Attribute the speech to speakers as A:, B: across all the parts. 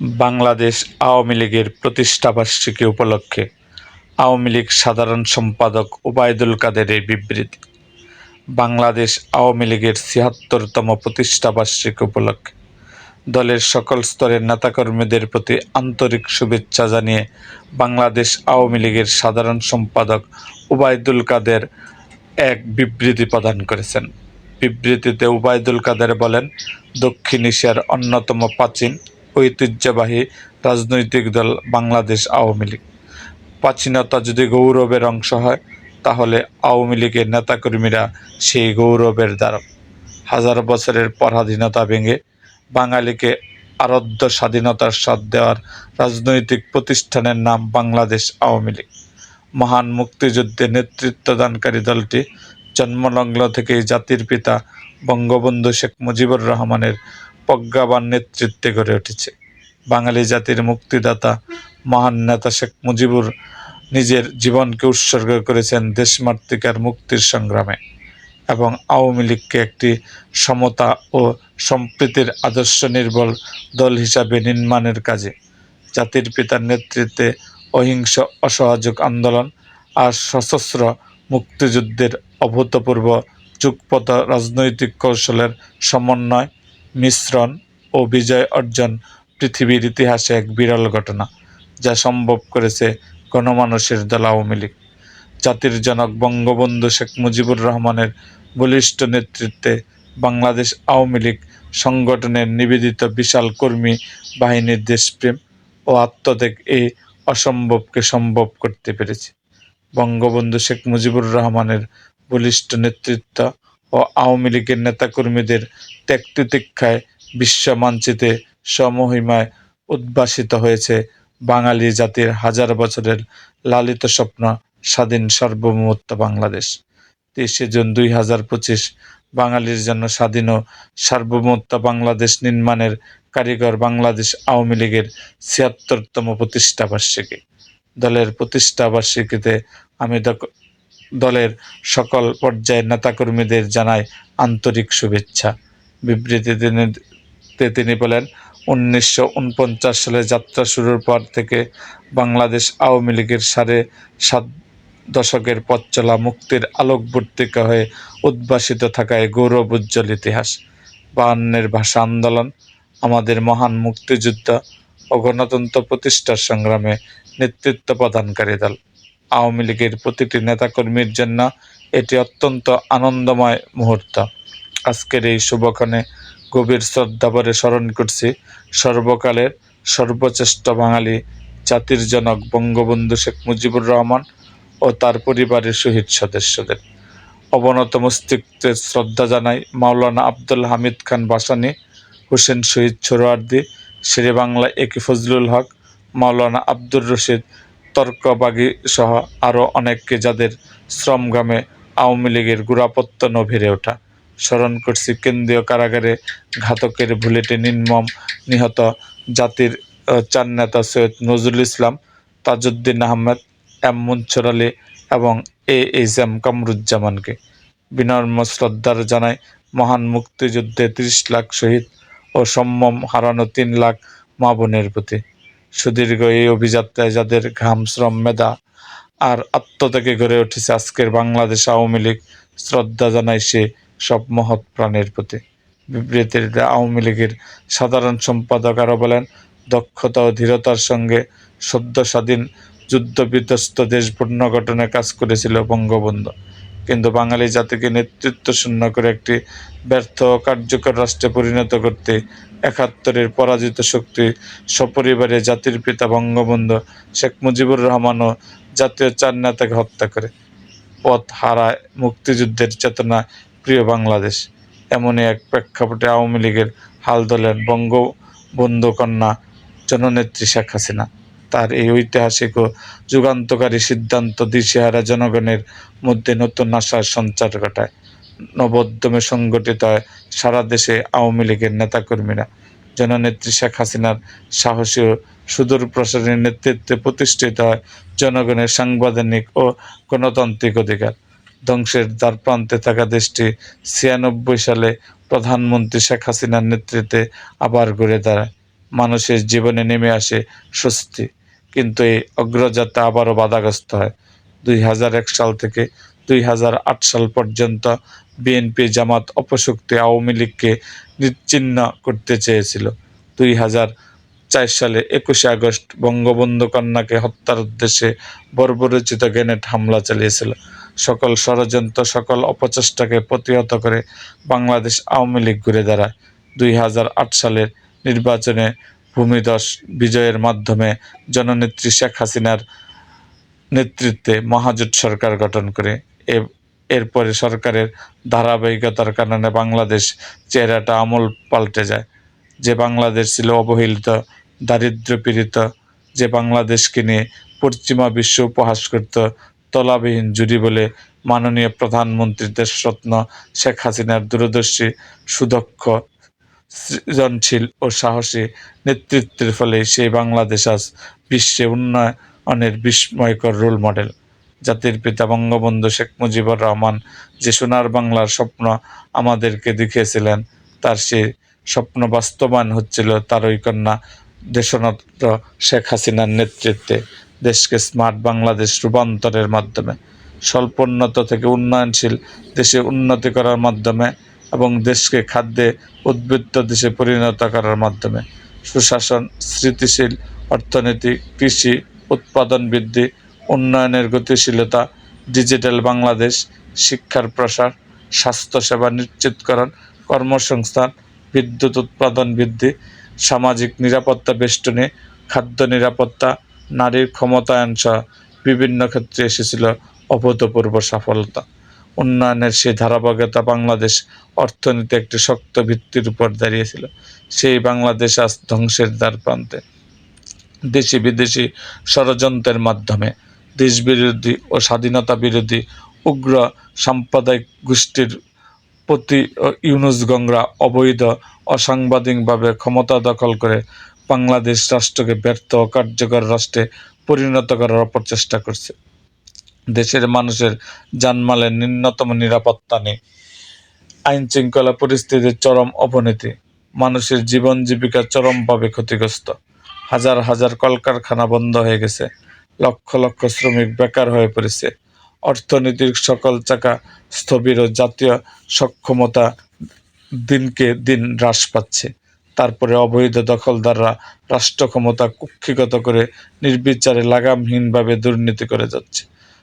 A: বাংলাদেশ আওয়ামী লীগের প্রতিষ্ঠাবার্ষিকী উপলক্ষে আওয়ামী লীগ সাধারণ সম্পাদক ওবায়দুল কাদেরের বিবৃতি। বাংলাদেশ আওয়ামী লীগের ছিয়াত্তরতম প্রতিষ্ঠাবার্ষিকী উপলক্ষে দলের সকল স্তরের নেতাকর্মীদের প্রতি আন্তরিক শুভেচ্ছা জানিয়ে বাংলাদেশ আওয়ামী লীগের সাধারণ সম্পাদক ওবায়দুল কাদের এক বিবৃতি প্রদান করেছেন। বিবৃতিতে ওবায়দুল কাদের বলেন, দক্ষিণ এশিয়ার অন্যতম প্রাচীন ঐতিহ্যবাহী রাজনৈতিক দল বাংলাদেশ আওয়ামী লীগ। প্রাচীনতা যদি গৌরবের অংশ হয়, তাহলে আওয়ামী লীগের নেতাকর্মীরা সেই গৌরবের দ্বারা হাজার বছরের পরাধীনতা ভেঙে বাঙালিকে আরাধ্য স্বাধীনতার স্বাদ দেওয়ার রাজনৈতিক প্রতিষ্ঠানের নাম বাংলাদেশ আওয়ামী লীগ। মহান মুক্তিযুদ্ধে নেতৃত্বদানকারী দলটি জন্মলগ্ন থেকেই জাতির পিতা বঙ্গবন্ধু শেখ মুজিবুর রহমানের প্রজ্ঞাবান নেতৃত্বে গড়ে উঠেছে। বাঙালি জাতির মুক্তিদাতা, মহান নেতা শেখ মুজিবুর নিজের জীবনকে উৎসর্গ করেছেন দেশমাতৃকার মুক্তির সংগ্রামে এবং আওয়ামী লীগকে একটি সমতা ও সম্প্রীতির আদর্শ নির্বল দল হিসাবে নির্মাণের কাজে, জাতির পিতার নেতৃত্বে অহিংস অসহযোগ আন্দোলন আর সশস্ত্র মুক্তিযুদ্ধের অভূতপূর্ব যুগপথ রাজনৈতিক কৌশলের সমন্বয়, মিশ্রণ ও বিজয় অর্জন পৃথিবীর ইতিহাসে এক বিরল ঘটনা যা সম্ভব করেছে গণমানুষের দল আওয়ামী লীগ। জাতির জনক বঙ্গবন্ধু শেখ মুজিবুর রহমানের বলিষ্ঠ নেতৃত্বে বাংলাদেশ আওয়ামী লীগ সংগঠনের নিবেদিত বিশাল কর্মী বাহিনীর দেশপ্রেম ও আত্মত্যাগ এই অসম্ভবকে সম্ভব করতে পেরেছে। বঙ্গবন্ধু শেখ মুজিবুর রহমানের বলিষ্ঠ নেতৃত্ব ও আওয়ামী লীগের নেতাকর্মীদের ত্যাগতিতিক্ষায় বিশ্ব মানচিত্রে সমহিমায় উদ্ভাসিত হয়েছে বাঙালি জাতির হাজার বছরের লালিত স্বপ্ন স্বাধীন সার্বভৌমত্ব বাংলাদেশ। তেইশে জুন দুই হাজার পঁচিশ বাঙালির জন্য স্বাধীন ও সার্বভৌমত্ব বাংলাদেশ নির্মাণের কারিগর বাংলাদেশ আওয়ামী লীগের ছিয়াত্তরতম প্রতিষ্ঠাবার্ষিকী দলের প্রতিষ্ঠাবার্ষিকীতে আমি দলের সকল পর্যায়ের নেতাকর্মীদের জানাই আন্তরিক শুভেচ্ছা। বিবৃতিতে তে তিনি বলেন, উনিশশো উনপঞ্চাশ সালে যাত্রা শুরুর পর থেকে বাংলাদেশ আওয়ামী লীগের সাড়ে সাত দশকের পথ চলা মুক্তির আলোকবর্তিকা হয়ে উদ্ভাসিত থাকায় গৌরব উজ্জ্বল ইতিহাস। বায়ান্নের ভাষা আন্দোলন, আমাদের মহান মুক্তিযুদ্ধ ও গণতন্ত্র প্রতিষ্ঠার সংগ্রামে নেতৃত্ব প্রদানকারী দল। আওয়ামী লীগের প্রতিটি নেতাকর্মীর জন্য এটি অত্যন্ত আনন্দময় মুহূর্ত। আজকের এই শুভক্ষণে গভীর শ্রদ্ধাভরে স্মরণ করছি, সর্বকালের সর্বশ্রেষ্ঠ বাঙালি জাতির জনক বঙ্গবন্ধু শেখ মুজিবুর রহমান ও তার পরিবারের শহীদ সদস্যদের। অবনত মস্তিষ্কে শ্রদ্ধা জানাই মাওলানা আব্দুল হামিদ খান বাসানি, হোসেন শহীদ ছোরোয়ার্দি শেরে বাংলা একে ফজলুল হক, মাওলানা আব্দুর রশিদ, তর্কবাগী সহ আরও অনেককে যাদের শ্রমগ্রামে আওয়ামী লীগের গোড়াপত্তন ভেড়ে ওঠা। স্মরণ করছি। কেন্দ্রীয় কারাগারে ঘাতকের বুলেটে নির্মম নিহত জাতির চার নেতা সৈয়দ নজরুল ইসলাম, তাজউদ্দিন আহমেদ, এম মুনছর আলী এবং এ এইচ এম কামরুজ্জামানকে। বিনম্র শ্রদ্ধার জানায়, মহান মুক্তিযুদ্ধে ত্রিশ লাখ শহীদ ও সম্যম হারানো তিন লাখ মা বোনের প্রতি। সুদীর্ঘ এই অভিযাত্রায় যাদের ঘাম, শ্রম, মেধা আর আত্মত্যাগে গড়ে উঠেছে আজকের বাংলাদেশ আওয়ামী লীগ, শ্রদ্ধা জানায় সে সব মহৎ প্রাণের প্রতি। বিবৃতিতে আওয়ামী লীগের সাধারণ সম্পাদক আরও বলেন, দক্ষতা ও ধীরতার সঙ্গে সদ্য স্বাধীন যুদ্ধ বিধ্বস্ত দেশ পুনর্গঠনে কাজ করেছিল বঙ্গবন্ধু। কিন্তু বাঙালি জাতিকে নেতৃত্ব শূন্য করে একটি ব্যর্থ কার্যকর রাষ্ট্রে পরিণত করতে একাত্তরের পরাজিত শক্তি সপরিবারে জাতির পিতা বঙ্গবন্ধু শেখ মুজিবুর রহমান ও জাতীয় চার নেতাকে হত্যা করে। পথ হারায় মুক্তিযুদ্ধের চেতনা প্রিয় বাংলাদেশ, এমনই এক প্রেক্ষাপটে আওয়ামী লীগের হাল ধরলেন বঙ্গবন্ধু কন্যা জননেত্রী শেখ হাসিনা। তার এই ঐতিহাসিক ও যুগান্তকারী সিদ্ধান্ত দিশেহারা জনগণের মধ্যে নতুন আশার সঞ্চার ঘটায়। নবোদ্যমে সংগঠিত হয় সারা দেশে আওয়ামী লীগের নেতাকর্মীরা। জননেত্রী শেখ হাসিনার সাহসী ও সুদূর প্রসারী নেতৃত্বে প্রতিষ্ঠিত হয় জনগণের সাংবিধানিক ও গণতান্ত্রিক অধিকার। ধ্বংসের দ্বার প্রান্তে থাকা দেশটি ছিয়ানব্বই সালে প্রধানমন্ত্রী শেখ হাসিনার নেতৃত্বে আবার গড়ে দাঁড়ায়। মানুষের জীবনে নেমে আসে স্বস্তি, কিন্তু এই অগ্রযাত্রা আবারও বাধাগ্রস্ত হয়। দুই হাজার এক সাল থেকে দুই হাজার আট সাল পর্যন্ত বিএনপি জামাত অপশক্তি আওয়ামী লীগকে নিচ্ছিন্ন করতে চেয়েছিল। দুই চার সালে একুশে আগস্ট বঙ্গবন্ধু কন্যাকে হত্যার উদ্দেশ্যে বর্বরচিত গ্রেনেড হামলা চালিয়েছিল। সকল ষড়যন্ত্র, সকল অপচেষ্টাকে প্রতিহত করে বাংলাদেশ আওয়ামী লীগ ঘুরে দাঁড়ায়। দুই হাজার আট সালের নির্বাচনে ভূমিদস বিজয়ের মাধ্যমে জননেত্রী শেখ হাসিনার নেতৃত্বে মহাজোট সরকার গঠন করে। এরপরে সরকারের ধারাবাহিকতার কারণে বাংলাদেশ চেহারাটা আমল পাল্টে যায়। যে বাংলাদেশ ছিল অবহেলিত, দারিদ্র্যপীড়িত, যে বাংলাদেশকে নিয়ে পশ্চিমা বিশ্ব উপহাস করত তলাবিহীন জুড়ি বলে মাননীয় প্রধানমন্ত্রীর দেশরত্ন শেখ হাসিনার দূরদর্শী, সুদক্ষ, সৃজনশীল ও সাহসী নেতৃত্বের ফলে সেই বাংলাদেশ আজ বিশ্বে উন্নয়নের বিস্ময়কর রোল মডেল। জাতির পিতা বঙ্গবন্ধু শেখ মুজিবুর রহমান যে সোনার বাংলার স্বপ্ন আমাদেরকে দেখিয়েছিলেন, তার সেই স্বপ্ন বাস্তবায়ন হচ্ছিল তারই কন্যা দেশনত শেখ হাসিনার নেতৃত্বে দেশকে স্মার্ট বাংলাদেশ রূপান্তরের মাধ্যমে, স্বল্পোন্নত থেকে উন্নয়নশীল দেশে উন্নতি করার মাধ্যমে এবং দেশকে খাদ্যে উদ্বৃত্ত দেশে পরিণত করার মাধ্যমে, সুশাসন, স্মৃতিশীল অর্থনীতি, কৃষি, উৎপাদন বৃদ্ধি, উন্নয়নের গতিশীলতা, ডিজিটাল বাংলাদেশ, শিক্ষার প্রসার, স্বাস্থ্যসেবা নিশ্চিতকরণ, কর্মসংস্থান, বিদ্যুৎ উৎপাদন বৃদ্ধি সামাজিক নিরাপত্তা বেষ্টনে, খাদ্য নিরাপত্তা, নারীর ক্ষমতায়ন সহ বিভিন্ন ক্ষেত্রে এসেছিল অভূতপূর্ব সফলতা। উন্নয়নের সেই ধারাবাহিকতা বাংলাদেশ অর্থনীতি একটি শক্ত ভিত্তির উপর দাঁড়িয়েছিল। সেই বাংলাদেশ আজ ধ্বংসের দ্বার প্রান্তে। দেশি বিদেশি ষড়যন্ত্রের মাধ্যমে দেশ বিরোধী ও স্বাধীনতা বিরোধী উগ্র সাম্প্রদায়িক গোষ্ঠীর প্রতি ইউনুস গংরা অবৈধ, অসাংবাদিকভাবে ক্ষমতা দখল করে বাংলাদেশ রাষ্ট্রকে ব্যর্থ ও কার্যকর রাষ্ট্রে পরিণত করার অপচেষ্টা করছে। দেশের মানুষের জানমালের ন্যূনতম নিরাপত্তা নেই। আইন শৃঙ্খলা পরিস্থিতির চরম অবনতি। মানুষের জীবন জীবিকা চরমভাবে ক্ষতিগ্রস্ত। হাজার হাজার কলকারখানা বন্ধ হয়ে গেছে। লক্ষ লক্ষ শ্রমিক বেকার হয়ে পড়েছে। অর্থনীতির সকল চাকা স্থবির ও জাতীয় সক্ষমতা দিনকে দিন হ্রাস পাচ্ছে। তারপরে অবৈধ দখলদাররা রাষ্ট্র ক্ষমতা কুক্ষিগত করে নির্বিচারে লাগামহীনভাবে দুর্নীতি করে যাচ্ছে।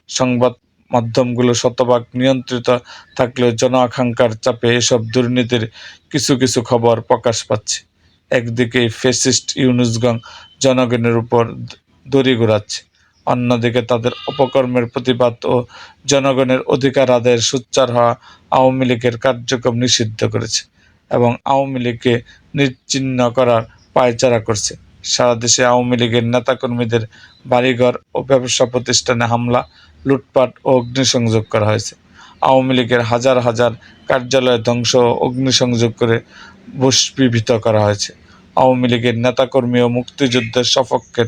A: সংবাদ মাধ্যমগুলো শতভাগ নিয়ন্ত্রিত থাকলেও জন আকাঙ্ক্ষার চাপে এসব দুর্নীতির কিছু কিছু খবর প্রকাশ পাচ্ছে। একদিকে ফেসিস্ট ইউনুসগং জনগণের উপর দড়ি ঘোরাচ্ছে। অন্যদিকে তাদের অপকর্মের প্রতিবাদ ও জনগণের অধিকার আদায়ের সোচ্চার হওয়া আওয়ামী লীগের কার্যক্রম নিষিদ্ধ করেছে এবং আওয়ামী লীগকে নিশ্চিহ্ন করার পায়চারা করছে। সারা দেশে আওয়ামী লীগের নেতাকর্মীদের বাড়িঘর ও ব্যবসা প্রতিষ্ঠানে হামলা, লুটপাট ও অগ্নিসংযোগ করা হয়েছে। আওয়ামী লীগের হাজার হাজার কার্যালয় ধ্বংস ও অগ্নিসংযোগ করে ভূস্পীভূত করা হয়েছে। আওয়ামী লীগের নেতাকর্মী ও মুক্তিযুদ্ধের সপক্ষের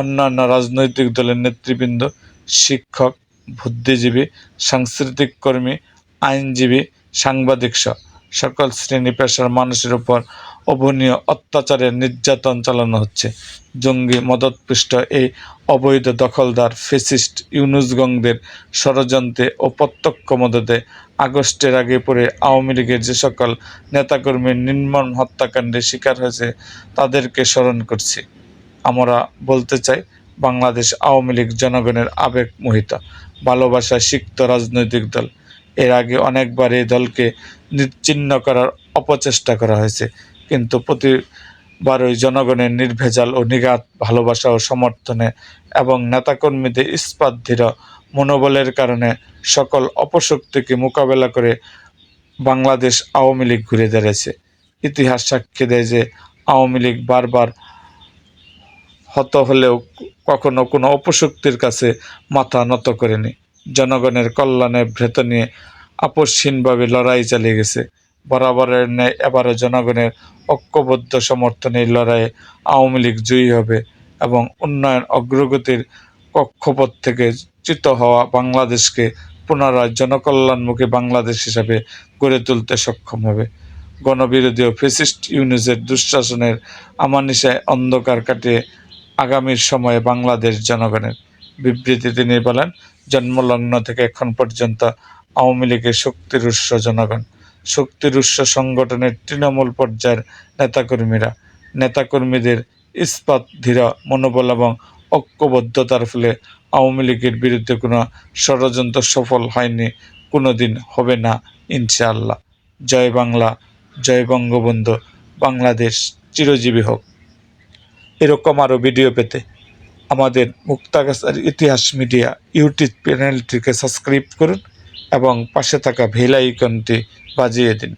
A: অন্যান্য রাজনৈতিক দলের নেতৃবৃন্দ, শিক্ষক, বুদ্ধিজীবী, সাংস্কৃতিক কর্মী, আইনজীবী, সাংবাদিক সহ সকল শ্রেণি পেশার মানুষের উপর অবনীয় অত্যাচারের নির্যাতন চালানো হচ্ছে। জঙ্গি মদতপৃষ্ট এই অবৈধ দখলদার ফেসিস্ট ইউনুসগংদের ষড়যন্ত্রে ও প্রত্যক্ষ মদতে আগস্টের আগে পরে আওয়ামী লীগের যে সকল নেতাকর্মীর নির্মম হত্যাকাণ্ডের শিকার হয়েছে, তাদেরকে স্মরণ করছি। আমরা বলতে চাই, বাংলাদেশ আওয়ামী লীগ জনগণের আবেগ মোহিত। ভালোবাসায় সিক্ত রাজনৈতিক দল। এর আগে অনেকবার এই দলকে নিচ্ছিন্ন করার অপচেষ্টা করা হয়েছে। কিন্তু প্রতিবারই জনগণের নির্ভেজাল ও নিগাত ভালোবাসা ও সমর্থনে এবং নেতাকর্মীদের ইস্পাত দৃঢ় মনোবলের কারণে সকল অপশক্তিকে মোকাবেলা করে বাংলাদেশ আওয়ামী লীগ ঘুরে দাঁড়িয়েছে ইতিহাস সাক্ষী দেয় যে আওয়ামী লীগ বারবার হত হলেও কখনো কোনো অপশক্তির কাছে মাথা নত করেনি। জনগণের কল্যাণে ভ্রেত নিয়ে আপসহীনভাবে লড়াই চালিয়ে গেছে। বরাবরের ন্যায় এবারও জনগণের ঐক্যবদ্ধ সমর্থনে লড়াইয়ে আওয়ামী লীগ জয়ী হবে এবং উন্নয়ন অগ্রগতির কক্ষপথ থেকে চিত হওয়া বাংলাদেশকে পুনরায় জনকল্যাণমুখী বাংলাদেশ হিসাবে গড়ে তুলতে সক্ষম হবে। গণবিরোধী ও ফেসিস্ট ইউনুসের দুঃশাসনের আমানিশায় অন্ধকার কাটিয়ে আগামীর সময়ে বাংলাদেশ জনগণের বিবৃতি তিনি বলেন, জন্মলগ্ন থেকে এখন পর্যন্ত আওয়ামী লীগের শক্তির উৎস জনগণ শক্তির উৎস সংগঠনের তৃণমূল পর্যায়ের নেতাকর্মীরা, নেতাকর্মীদের ইস্পাত, ধীর মনোবল এবং ঐক্যবদ্ধতার ফলে আওয়ামী লীগের বিরুদ্ধে কোনো ষড়যন্ত্র সফল হয়নি কোনো দিন হবে না, ইনশাআল্লাহ। জয় বাংলা, জয় বঙ্গবন্ধু, বাংলাদেশ চিরজীবী হোক। এরকম আরও ভিডিও পেতে। আমাদের মুক্তাগাছার ইতিহাস মিডিয়া ইউটিউব চ্যানেলটিকে সাবস্ক্রাইব করুন এবং পাশে থাকা ভেলাইকনটি বাজিয়ে দিন।